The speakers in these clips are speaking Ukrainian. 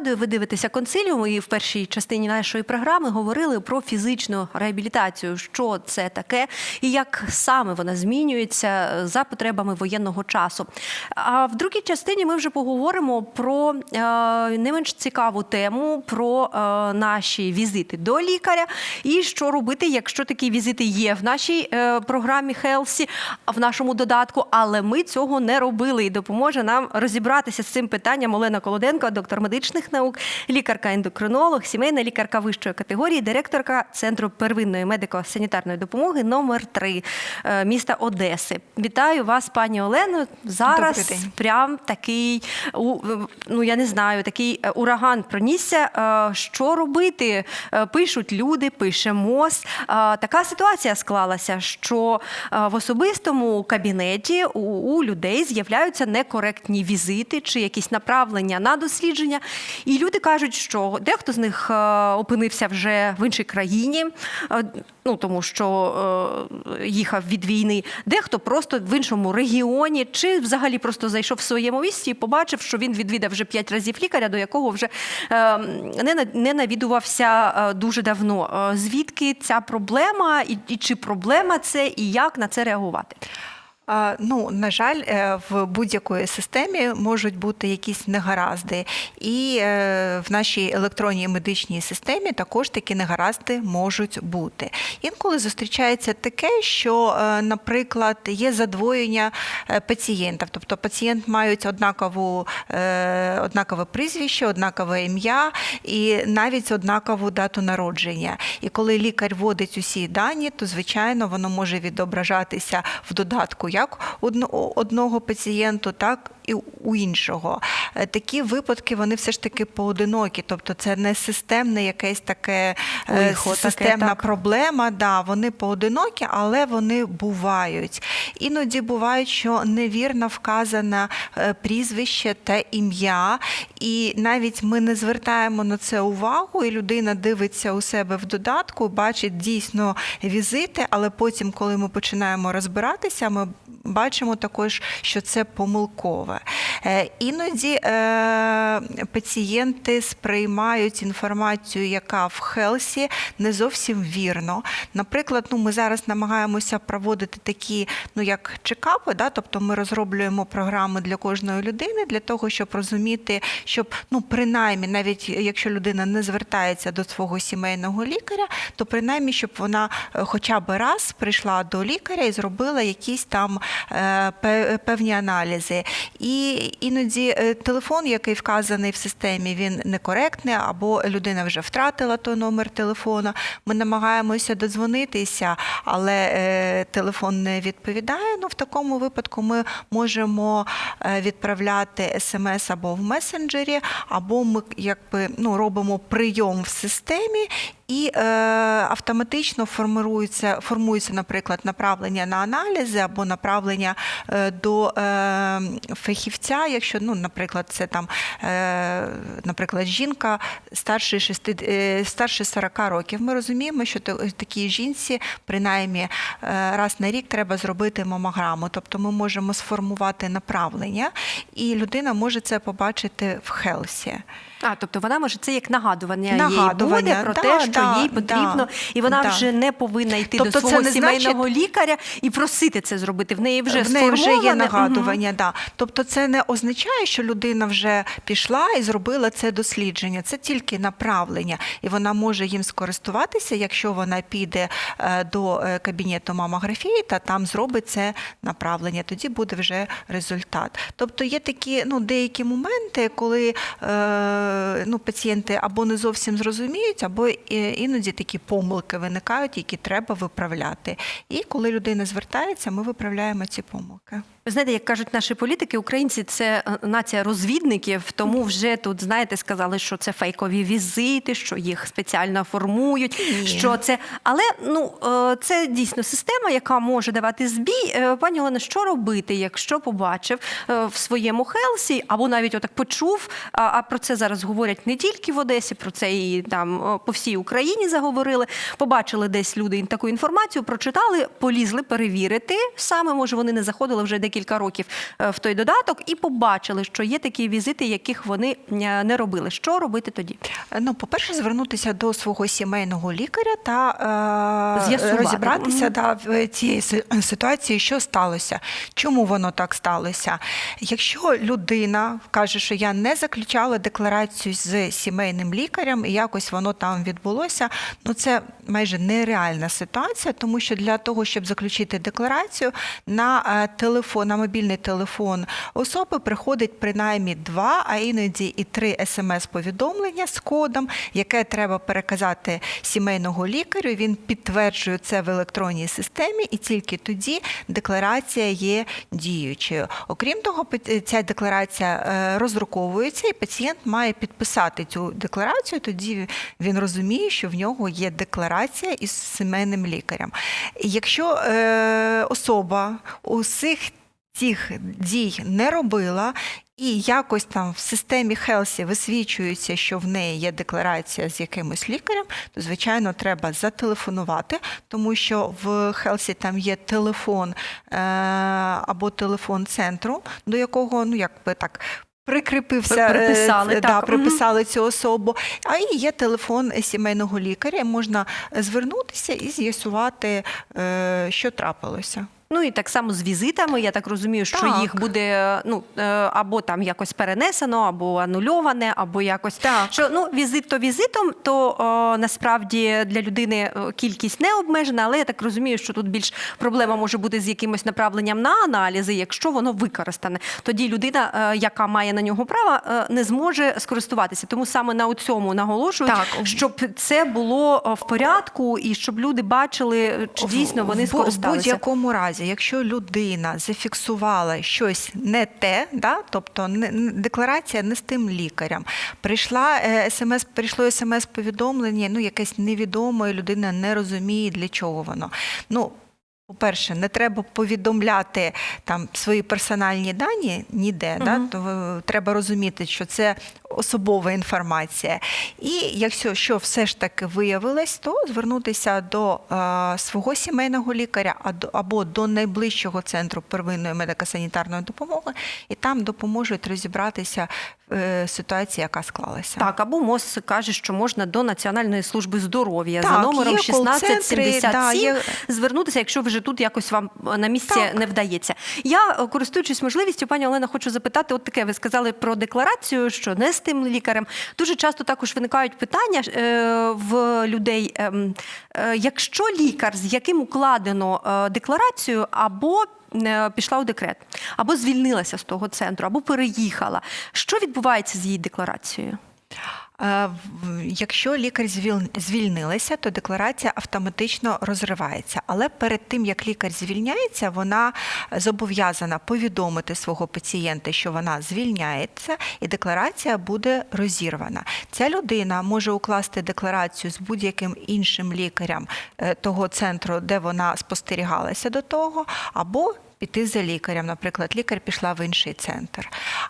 Нагадую, ви дивитеся консиліум і в першій частині нашої програми говорили про фізичну реабілітацію, що це таке і як саме вона змінюється за потребами воєнного часу. А в другій частині ми вже поговоримо про е, не менш цікаву тему про е, наші візити до лікаря і що робити, якщо такі візити є в нашій е, програмі Хелсі, в нашому додатку, але ми цього не робили. І допоможе нам розібратися з цим питанням Олена Колоденко, доктор медичних наук, лікарка-ендокринолог, сімейна лікарка вищої категорії, директорка Центру первинної медико-санітарної допомоги номер 3 міста Одеси. Вітаю вас, пані Олено. Зараз прям такий, ну я не знаю, такий е, ураган пронісся. Е, Що робити? Е, Пишуть люди, пише МОЗ. Е, Така ситуація склалася, що е, в особистому кабінеті у людей з'являються некоректні візити чи якісь направлення на дослідження. І люди кажуть, що дехто з них е, опинився вже в іншій країні, е, ну тому що е, їхав від війни, дехто просто в іншому регіоні, чи взагалі просто зайшов в своєму місті і побачив, що він відвідав вже п'ять разів лікаря, до якого вже не, на- не навідувався дуже давно. Звідки ця проблема, і чи проблема це, і як на це реагувати? Ну, на жаль, е, в будь-якої системі можуть бути якісь негаразди, і е, в нашій електронній медичній системі також такі негаразди можуть бути. Інколи зустрічається таке, що, е, наприклад, є задвоєння пацієнтів, тобто пацієнт мають однакову, однакове прізвище, однакове ім'я і навіть однакову дату народження. І коли лікар вводить усі дані, то звичайно воно може відображатися в додатку як одно- одного пацієнту, так і у іншого. Е, Такі випадки вони все ж таки поодинокі, тобто це не системне якесь таке е, Лихо таке, системна так. проблема. Да, вони поодинокі, але вони бувають. Іноді бувають, що невірно вказане е, прізвище та ім'я, і навіть ми не звертаємо на це увагу, і людина дивиться у себе в додатку, бачить дійсно візити, але потім, коли ми починаємо розбиратися, ми бачимо також, що це помилкове. Е, Іноді е, пацієнти сприймають інформацію, яка в Хелсі, не зовсім вірно. Наприклад, ну ми зараз намагаємося проводити такі, ну як чекапи, да, тобто ми розроблюємо програми для кожної людини для того, щоб розуміти, щоб ну принаймні, навіть якщо людина не звертається до свого сімейного лікаря, то принаймні, щоб вона е, хоча б раз прийшла до лікаря і зробила якісь там е, певні аналізи. І іноді е, телефон, який вказаний в системі, він некоректний, або людина вже втратила той номер телефона. Ми намагаємося додзвонитися, але е, телефон не відповідає. Ну, в такому випадку ми можемо е, відправляти смс або в месенджері, або ми якби ну, робимо прийом в системі. І е, автоматично формується, формується, наприклад, направлення на аналізи або направлення е, до е, фахівця, якщо, ну, наприклад, це там, е, наприклад, жінка старше, 6, е, старше 40 років. Ми розуміємо, що та- такій жінці принаймні е, раз на рік треба зробити мамограму. Тобто ми можемо сформувати направлення, і людина може це побачити в Хелсі. А, тобто вона може це як нагадування, Нагадування, їй буде про да, те, що да, їй потрібно, да, і вона да. вже не повинна йти Тобто до свого сімейного значить- лікаря і просити це зробити. В неї вже в неї вже є нагадування. Да. Тобто це не означає, що людина вже пішла і зробила це дослідження. Це тільки направлення, і вона може їм скористуватися, якщо вона піде е, до е, кабінету мамографії та там зробить це направлення. Тоді буде вже результат. Тобто є такі ну, деякі моменти, коли е, ну, пацієнти або не зовсім зрозуміють, або е, іноді такі помилки виникають, які треба виправляти. І коли людина звертається, ми виправляємо ці помилки. Ви знаєте, як кажуть наші політики, українці це е, нація розвідників, тому вже тут, знаєте, сказали, що це фейкові візити, що їх спеціально формують. Ні. Що це, але ну е, це дійсно система, яка може давати збій. Е, Пані Олена, що робити, якщо побачив е, в своєму Хелсі, або навіть отак почув, а про це зараз говорять не тільки в Одесі, про це і там е, по всій Україні. Заговорили, побачили десь люди таку інформацію, прочитали, полізли перевірити. Саме може вони не заходили вже декілька років е, в той додаток і побачили, що є такі візити, яких вони е, не робили. Що робити тоді? Ну, по-перше, звернутися до свого сімейного лікаря та е, розібратися да, в цій ситуації, що сталося, чому воно так сталося. Якщо людина каже, що я не заключала декларацію з сімейним лікарем, і якось воно там відбулося, ну це майже нереальна ситуація, тому що для того, щоб заключити декларацію, на е, телефон, на мобільний телефон особи приходить принаймні два, а іноді і три смс-повідомлення з кодом, яке треба переказати сімейного лікарю. Він підтверджує це в електронній системі, і тільки тоді декларація є діючою. Окрім того, ця декларація е, роздруковується, і пацієнт має підписати цю декларацію. Тоді він розуміє, що в нього є декларація із сімейним лікарем. Якщо е, особа усіх цих дій не робила. І якось там в системі Хелсі висвічується, що в неї є декларація з якимось лікарем, то звичайно треба зателефонувати, тому що в Хелсі там є телефон е, або телефон центру, до якого ну якби так. Прикріпився, приписали, е, так. да, приписали цю особу. А і є телефон сімейного лікаря. Можна звернутися і з'ясувати, е, що трапилося. Ну і так само з візитами. Я так розумію, що Так. їх буде ну е, або там якось перенесено, або анульоване, або якось Так. що ну візит то візитом, то о, насправді для людини е, кількість не обмежена. Але я так розумію, що тут більш проблема може бути з якимось направленням на аналізи, якщо воно використане. Тоді людина, е, яка має на нього право, не зможе скористуватися. Тому саме на цьому наголошують, Так. щоб це було в порядку і щоб люди бачили, чи дійсно вони в, бу- В скористалися. будь-якому разі, якщо людина зафіксувала щось не те, да, тобто декларація не з тим лікарем, прийшла е, смс, прийшло смс-повідомлення, ну якесь невідоме, людина не розуміє, для чого воно. Ну, по-перше, не треба повідомляти там свої персональні дані ніде, да? То е, треба розуміти, що це особова інформація. І якщо що все ж таки виявилось, то звернутися до е, свого сімейного лікаря або до найближчого центру первинної медико-санітарної допомоги, і там допоможуть розібратися ситуації, яка склалася. Так, або МОЗ каже, що можна до Національної служби здоров'я за номером є 1677 да, є- звернутися, якщо вже тут якось вам на місці Так. не вдається. Я, е, користуючись можливістю, пані Олена, хочу запитати: от таке, ви сказали про декларацію, що не з тим лікарем. Дуже часто також виникають питання е, в людей, ем, е, якщо лікар, з яким укладено е, декларацію, або е, Пішла у декрет, або звільнилася з того центру, або переїхала. Що відбувається з її декларацією? Якщо лікар звіл- звільнилася, то декларація автоматично розривається. Але перед тим як лікар звільняється, вона зобов'язана повідомити свого пацієнта, що вона звільняється, і декларація буде розірвана. Ця людина може укласти декларацію з будь-яким іншим лікарем е, того центру, де вона спостерігалася до того, або піти за лікарем. Наприклад, лікар пішла в інший центр.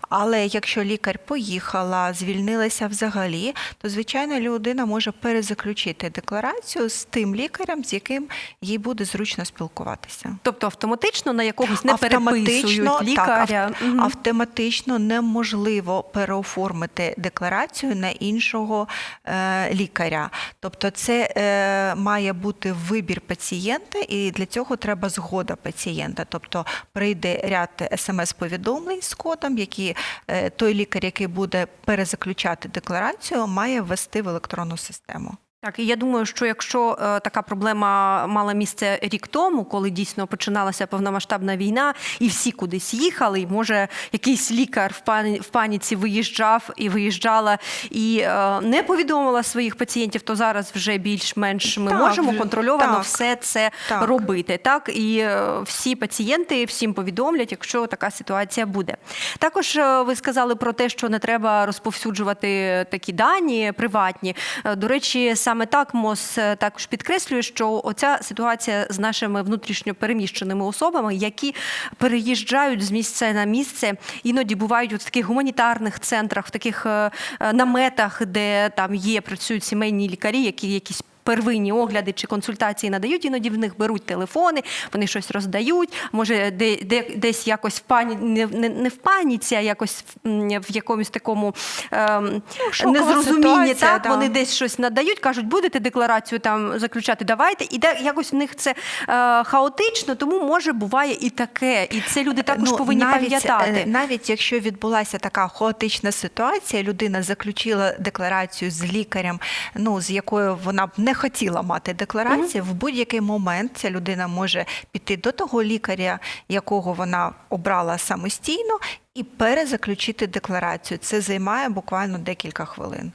Але якщо лікар поїхала, звільнилася взагалі, то звичайно людина може перезаключити декларацію з тим лікарем, з яким їй буде зручно спілкуватися. Тобто автоматично на якогось не переписують так, лікаря. ав- Мгм. автоматично неможливо переоформити декларацію на іншого е, лікаря. Тобто, це е, має бути вибір пацієнта, і для цього треба згода пацієнта. Тобто прийде ряд смс-повідомлень з кодом, які е, той лікар, який буде перезаключати декларацію, має ввести в електронну систему. Так, і я думаю, що якщо е, така проблема мала місце рік тому, коли дійсно починалася повномасштабна війна, і всі кудись їхали, і може якийсь лікар в пані в паніці виїжджав і виїжджала і е, не повідомила своїх пацієнтів, то зараз вже більш-менш ми Так, можемо контрольовано так, все це так. робити. Так і е, всі пацієнти всім повідомлять, якщо така ситуація буде. Також е, ви сказали про те, що не треба розповсюджувати такі дані приватні. Е, До речі, саме саме так МОЗ е, також підкреслює, що оця ситуація з нашими внутрішньо переміщеними особами, які переїжджають з місця на місце, іноді бувають у таких гуманітарних центрах, в таких е, е, наметах, де там є працюють сімейні лікарі, які якісь. Первинні огляди чи консультації надають, іноді в них беруть телефони, вони щось роздають. Може, де, де десь якось в пані не, не, не в паніці, а якось в, якомусь такому ем, незрозумінні. ситуація, Так да. вони десь щось надають, кажуть, будете декларацію там заключати, давайте. І де якось в них це е, хаотично, тому може буває і таке. І це люди також повинні Ну, навіть, пам'ятати. е, Навіть якщо відбулася така хаотична ситуація, людина заключила декларацію з лікарем, ну з якою вона б не хотіла мати декларацію, в будь-який момент ця людина може піти до того лікаря, якого вона обрала самостійно, і перезаключити декларацію. Це займає буквально декілька хвилин.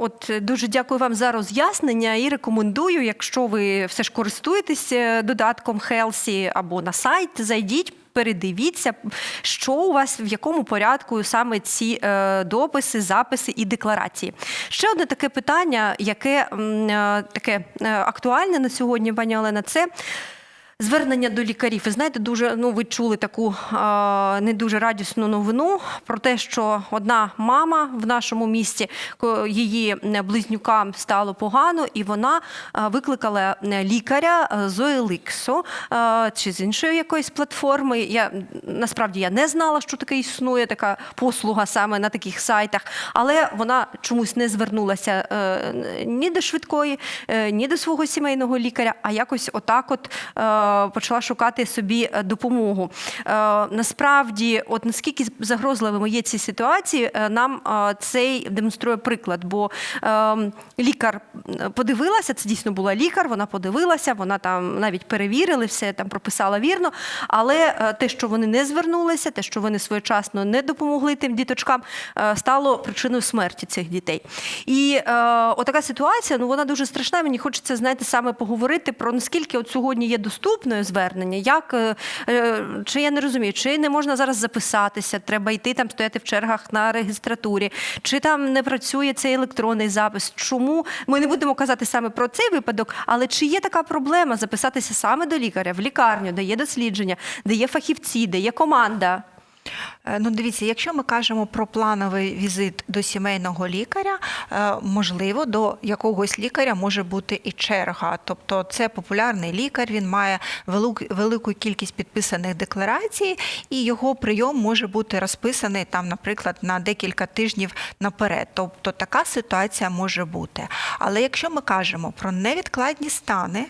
От е, дуже дякую вам за роз'яснення і рекомендую, якщо ви все ж користуєтесь додатком Хелсі або на сайт, зайдіть. Передивіться, що у вас в якому порядку саме ці е, дописи, записи і декларації. Ще одне таке питання, яке е, таке актуальне на сьогодні, пані Олена, це Звернення до лікарів. Ви знаєте, дуже ну ви чули таку е, не дуже радісну новину про те, що одна мама в нашому місті її е, близнюкам стало погано, і вона е, викликала е, лікаря з OLX, е, чи з іншої якоїсь платформи. Я насправді я не знала, що таке існує, така послуга саме на таких сайтах, але вона чомусь не звернулася ні до швидкої, ні до свого сімейного лікаря, а якось отак от почала шукати собі е, допомогу. Е, Насправді, от наскільки загрозливими є ці ситуації, е, нам е, цей демонструє приклад, бо е, лікар е, подивилася, це дійсно була лікар, вона подивилася, вона там навіть перевірили, все там прописала вірно. Але е, те, що вони не звернулися, те, що вони своєчасно не допомогли тим діточкам, е, стало причиною смерті цих дітей. І е, отака ситуація, ну вона дуже страшна. Мені хочеться, знаєте, саме поговорити про наскільки от сьогодні є доступною звернення, як е, е, чи я не розумію, чи не можна зараз записатися, треба йти там стояти в чергах на регістратурі, чи там не працює цей електронний запис. Чому ми не будемо казати саме про цей випадок, але чи є така проблема записатися саме до лікаря в лікарню, де є дослідження, де є фахівці, де є команда? Е, Ну, дивіться, якщо ми кажемо про плановий візит до сімейного лікаря, е, можливо, до якогось лікаря може бути і черга. Тобто це популярний лікар, він має велику, велику кількість підписаних декларацій, і його прийом може бути розписаний там, наприклад, на декілька тижнів наперед. Тобто така ситуація може бути. Але якщо ми кажемо про невідкладні стани,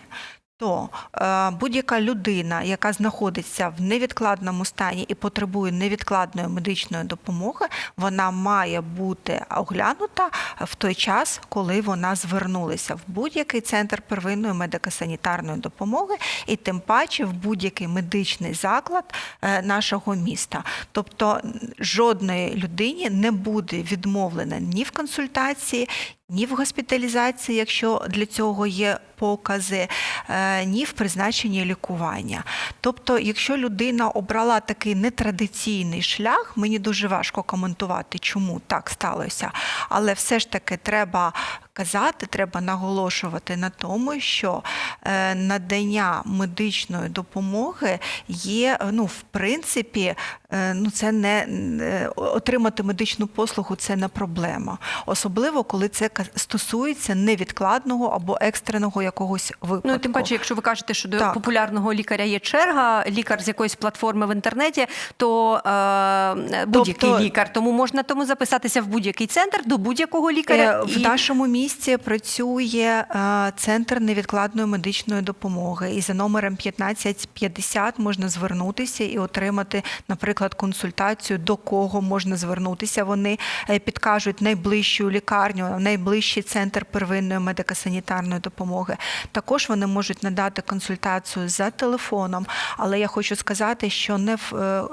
то е, будь-яка людина, яка знаходиться в невідкладному стані і потребує невідкладної медичної допомоги, вона має бути оглянута в той час, коли вона звернулася в будь-який центр первинної медико-санітарної допомоги, і тим паче в будь-який медичний заклад е, нашого міста. Тобто жодної людині не буде відмовлено ні в консультації, ні в госпіталізації, якщо для цього є покази, е, ні в призначенні лікування. Тобто, якщо людина обрала такий нетрадиційний шлях, мені дуже важко коментувати, чому так сталося. Але все ж таки треба казати, треба наголошувати на тому, що е, надання медичної допомоги є, ну, в принципі, е, ну, це не е, отримати медичну послугу це не проблема. Особливо, коли це стосується невідкладного або екстреного якогось випадку. Ну, тим паче, якщо ви кажете, що до популярного лікаря є черга, лікар з якоїсь платформи в інтернеті, то е, будь-який Тобто- лікар, тому можна тому записатися в будь-який центр до будь-якого лікаря. Е, В нашому місті працює е, центр невідкладної медичної допомоги, і за номером 1550 можна звернутися і отримати, наприклад, консультацію, до кого можна звернутися. Вони е, підкажуть найближчу лікарню, найближчий центр первинної медико-санітарної допомоги. Також вони можуть надати консультацію за телефоном. Але я хочу сказати, що не в е,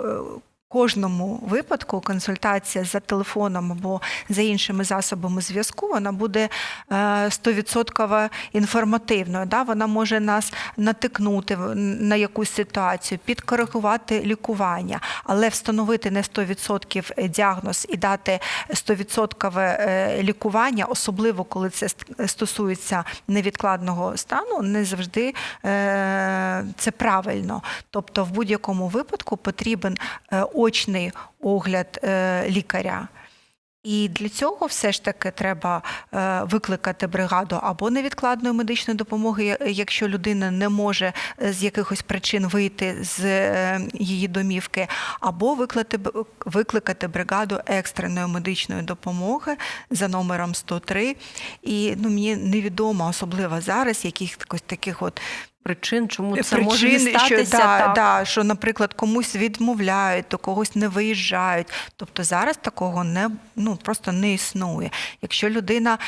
кожному випадку консультація за телефоном або за іншими засобами зв'язку вона буде е, стовідсотково інформативною. Да? Вона може нас натикнути на якусь ситуацію, підкоригувати лікування, але встановити не 100% діагноз і дати 100% е, лікування, особливо коли це стосується невідкладного стану, не завжди е, це правильно. Тобто, в будь-якому випадку потрібен е, очний огляд е, лікаря. І для цього все ж таки треба е, викликати бригаду або невідкладної медичної допомоги, якщо людина не може е, з якихось причин вийти з її домівки, або викликати, викликати бригаду екстреної медичної допомоги за номером 103. І ну, мені невідомо, особливо зараз, яких таких, таких от Причин, чому це може причин, статися. що, да, так. Да, що, наприклад, комусь відмовляють, до когось не виїжджають. Тобто зараз такого не ну просто не існує. Якщо людина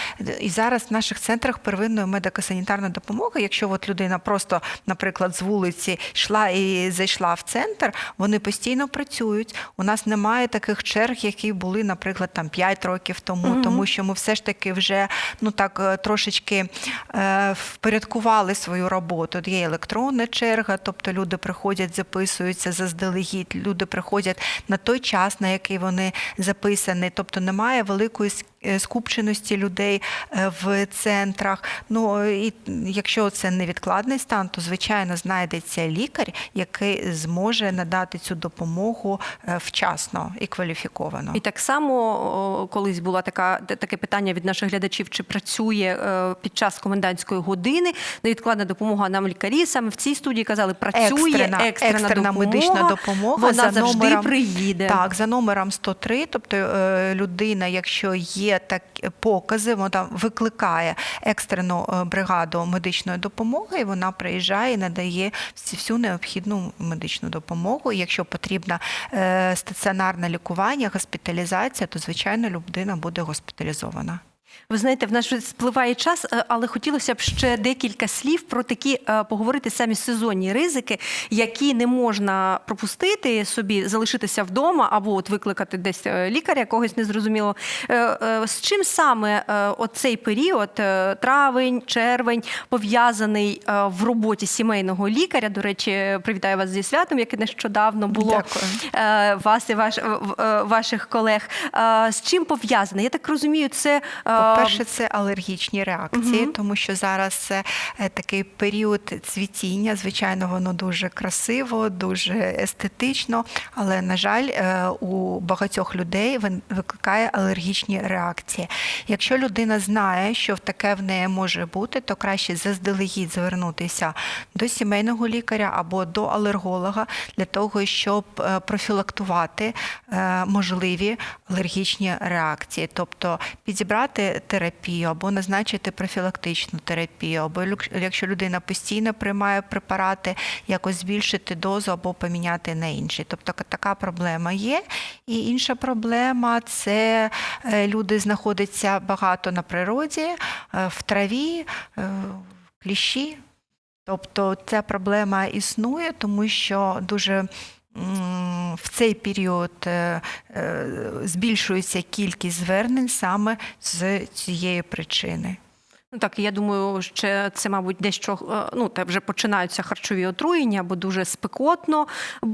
і зараз в наших центрах первинної медико-санітарної допомоги, якщо от людина просто, наприклад, з вулиці йшла і зайшла в центр, вони постійно працюють. У нас немає таких черг, які були, наприклад, там 5 років тому, Мгм. тому що ми все ж таки вже ну так е, трошечки е, впорядкували свою роботу. Є електронна черга, тобто люди приходять, записуються заздалегідь, люди приходять на той час, на який вони записані. Тобто немає великої скупченості людей е, в центрах. Ну і якщо це невідкладний стан, то звичайно знайдеться лікар, який зможе надати цю допомогу е, вчасно і кваліфіковано. І так само колись була така таке питання від наших глядачів, чи працює е, під час комендантської години невідкладна допомога нам лікарі. Саме в цій студії казали, працює Екстрена, екстрена, екстрена допомога, медична допомога Вона за завжди номером- приїде. Так, за номером 103, тобто е, людина, якщо є так покази, вона викликає екстрену е, бригаду медичної допомоги, і вона приїжджає і надає всю необхідну медичну допомогу. Якщо потрібно е, стаціонарне лікування, госпіталізація, то звичайно людина буде госпіталізована. Ви знаєте, в нас вже спливає час, е, але хотілося б ще декілька слів про такі е, поговорити самі сезонні ризики, які не можна пропустити собі, залишитися вдома або от викликати десь е, лікаря, когось незрозуміло. З чим саме оцей період, травень, червень, пов'язаний в роботі сімейного лікаря? До речі, привітаю вас зі святом, яке нещодавно було Дякую. вас і ваш, ваших колег. З чим пов'язане? Я так розумію, це По-перше, це алергічні реакції, тому що зараз це е, такий період цвітіння. Звичайно, воно дуже красиво, дуже естетично, але, на жаль, е, у багатьох людей викликає алергічні реакції. Якщо людина знає, що таке в неї може бути, то краще заздалегідь звернутися до сімейного лікаря або до алерголога для того, щоб е, профілактувати можливі алергічні реакції, тобто підібрати терапію або назначити профілактичну терапію, або якщо людина постійно приймає препарати, якось збільшити дозу або поміняти на інші. Тобто така проблема є. І інша проблема це е, люди знаходяться багато на природі, е, в траві, е, кліщі. Тобто ця проблема існує, тому що дуже в цей період е, е, збільшується кількість звернень саме з цієї причини. Ну так, я думаю, що це, мабуть, дещо е, ну та вже починаються харчові отруєння, бо дуже спекотно,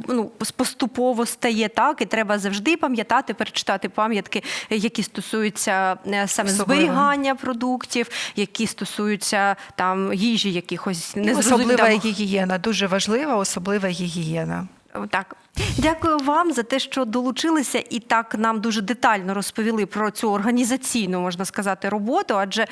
ну поступово стає так, і треба завжди пам'ятати, перечитати пам'ятки, які стосуються саме зберігання продуктів, які стосуються там їжі, якихось незрозумілих. особлива гігієна, дуже важлива особлива гігієна. Так, дякую вам за те, що долучилися і так нам дуже детально розповіли про цю організаційну, можна сказати, роботу. Адже е,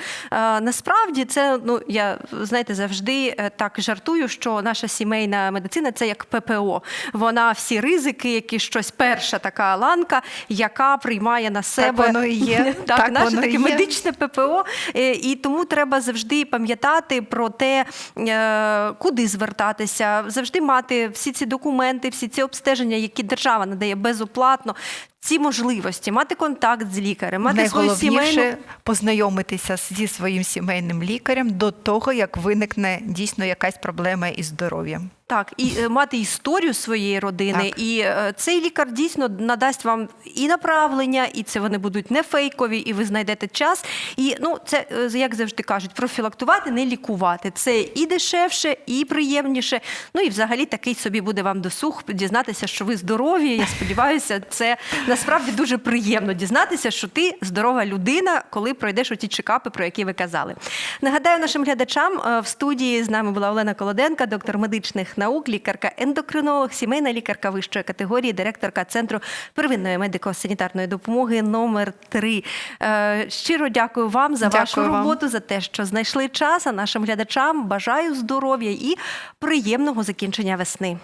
насправді це ну я знаєте завжди е, так жартую, що наша сімейна медицина це як ППО. Вона всі ризики, які щось перша така ланка, яка приймає на себе воно і є. так, Так наше таке медичне ППО. Е, І тому треба завжди пам'ятати про те, е, куди звертатися, завжди мати всі ці документи, всі ці обстеження, які держава надає безоплатно. ці можливості, мати контакт з лікарем, мати свою Найголовніше сімейну познайомитися зі своїм сімейним лікарем до того, як виникне дійсно якась проблема із здоров'ям. Так, і е, мати історію своєї родини, Так. і е, цей лікар дійсно надасть вам і направлення, і це вони будуть не фейкові, і ви знайдете час. І ну це е, як завжди кажуть, профілактувати, не лікувати. Це і дешевше, і приємніше. Ну і взагалі такий собі буде вам досуг дізнатися, що ви здорові. Я сподіваюся, це насправді дуже приємно дізнатися, що ти здорова людина, коли пройдеш оті чекапи, про які ви казали. Нагадаю нашим глядачам е, в студії з нами була Олена Колоденка, доктор медичних наук, лікарка-ендокринолог, сімейна лікарка вищої категорії, директорка центру первинної медико-санітарної допомоги номер 3 Щиро дякую вам за вашу Дякую вам. роботу, за те, що знайшли час. А нашим глядачам бажаю здоров'я і приємного закінчення весни.